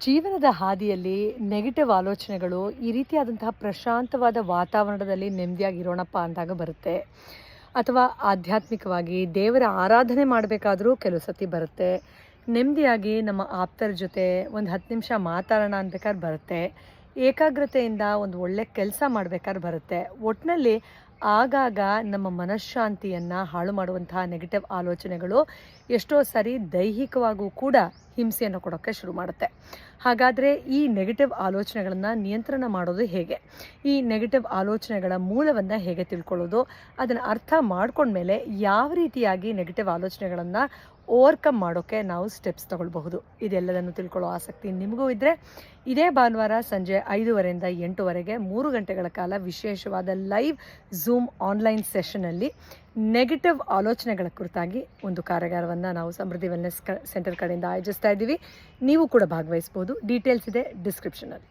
ಜೀವನದ ಹಾದಿಯಲ್ಲಿ ನೆಗೆಟಿವ್ ಆಲೋಚನೆಗಳು ಈ ರೀತಿಯಾದಂತಹ ಪ್ರಶಾಂತವಾದ ವಾತಾವರಣದಲ್ಲಿ ನೆಮ್ಮದಿಯಾಗಿರೋಣಪ್ಪ ಅಂದಾಗ ಬರುತ್ತೆ. ಅಥವಾ ಆಧ್ಯಾತ್ಮಿಕವಾಗಿ ದೇವರ ಆರಾಧನೆ ಮಾಡಬೇಕಾದರೂ ಕೆಲವು ಸತಿ ಬರುತ್ತೆ. ನೆಮ್ಮದಿಯಾಗಿ ನಮ್ಮ ಆಪ್ತರ ಜೊತೆ ಒಂದು ಹತ್ತು ನಿಮಿಷ ಮಾತಾಡೋಣ ಅನ್ಬೇಕಾದ್ರೆ ಬರುತ್ತೆ. ಏಕಾಗ್ರತೆಯಿಂದ ಒಂದು ಒಳ್ಳೆ ಕೆಲಸ ಮಾಡ್ಬೇಕಾದ್ರೆ ಬರುತ್ತೆ. ಒಟ್ಟಿನಲ್ಲಿ ಆಗಾಗ ನಮ್ಮ ಮನಃಶಾಂತಿಯನ್ನು ಹಾಳು ಮಾಡುವಂತಹ ನೆಗೆಟಿವ್ ಆಲೋಚನೆಗಳು ಎಷ್ಟೋ ಸಾರಿ ದೈಹಿಕವಾಗೂ ಕೂಡ ಹಿಂಸೆಯನ್ನು ಕೊಡೋಕ್ಕೆ ಶುರು ಮಾಡುತ್ತೆ. ಹಾಗಾದರೆ ಈ ನೆಗೆಟಿವ್ ಆಲೋಚನೆಗಳನ್ನು ನಿಯಂತ್ರಣ ಮಾಡೋದು ಹೇಗೆ? ಈ ನೆಗೆಟಿವ್ ಆಲೋಚನೆಗಳ ಮೂಲವನ್ನು ಹೇಗೆ ತಿಳ್ಕೊಳ್ಳೋದು? ಅದನ್ನು ಅರ್ಥ ಮಾಡ್ಕೊಂಡ್ಮೇಲೆ ಯಾವ ರೀತಿಯಾಗಿ ನೆಗೆಟಿವ್ ಆಲೋಚನೆಗಳನ್ನು ಓವರ್ಕಮ್ ಮಾಡೋಕ್ಕೆ ನಾವು ಸ್ಟೆಪ್ಸ್ ತಗೊಳ್ಬಹುದು. ಇದೆಲ್ಲದನ್ನು ತಿಳ್ಕೊಳ್ಳೋ ಆಸಕ್ತಿ ನಿಮಗೂ ಇದ್ದರೆ ಇದೇ ಭಾನುವಾರ ಸಂಜೆ ಐದೂವರೆಯಿಂದ ಎಂಟುವರೆಗೆ ಮೂರು ಗಂಟೆಗಳ ಕಾಲ ವಿಶೇಷವಾದ ಲೈವ್ ಝೂಮ್ ಆನ್ಲೈನ್ ಸೆಷನಲ್ಲಿ ನೆಗೆಟಿವ್ ಆಲೋಚನೆಗಳ ಕುರಿತಾಗಿ ಒಂದು ಕಾರ್ಯಾಗಾರವನ್ನು ನಾವು ಸಮೃದ್ಧಿ ವೆಲ್ನೆಸ್ ಸೆಂಟರ್ ಕಡೆಯಿಂದ ಆಯೋಜಿಸ್ತಾ ಇದ್ದೀವಿ. ನೀವು ಕೂಡ ಭಾಗವಹಿಸ್ಬೋದು. ಡೀಟೇಲ್ಸ್ ಇದೆ ಡಿಸ್ಕ್ರಿಪ್ಷನಲ್ಲಿ